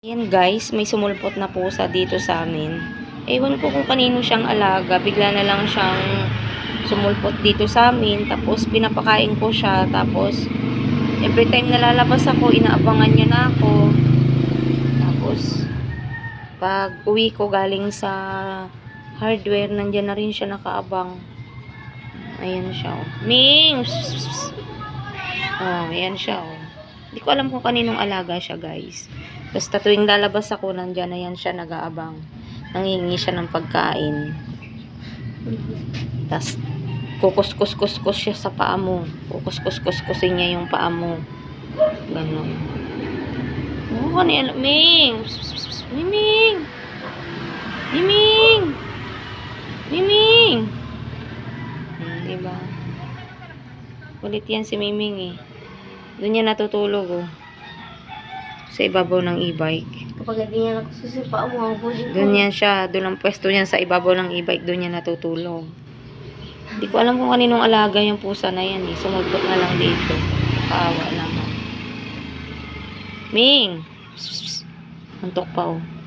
Yan guys, may sumulpot na pusa dito sa amin. Ewan ko kung kanino siyang alaga. Bigla na lang siyang sumulpot dito sa amin. Tapos pinapakain ko siya. Tapos every time nalalabas ako, inaabangan niya na ako. Tapos pag uwi ko galing sa hardware, nandyan na rin siya nakaabang. Ayan siya oh. Ming! Oh, ayan siya oh. Hindi ko alam kung kaninong alaga siya guys. Basta tuwing lalabas ako, nandyan na yan siya nag-aabang. Nangingi siya ng pagkain. Tapos, kukus-kus-kus-kus siya sa paa mo. Kukus-kus-kus-kusin niya yung paa mo. Ganon. Oh, kanina. Ming! Miming! Miming! Miming! Hmm, diba? Kulit yan si Miming eh. Doon niya natutulog oh. Sa ibabaw ng e-bike. Kapag hindi niya nagsusipa buhay ko. Doon yan siya. Doon ang pwesto niyan sa ibabaw ng e-bike. Doon niya natutulog. Hindi ko alam kung kaninong alaga yung pusa na yan eh. Sumulpot na lang dito. Kaawa naman. Ming! Antok pa oh.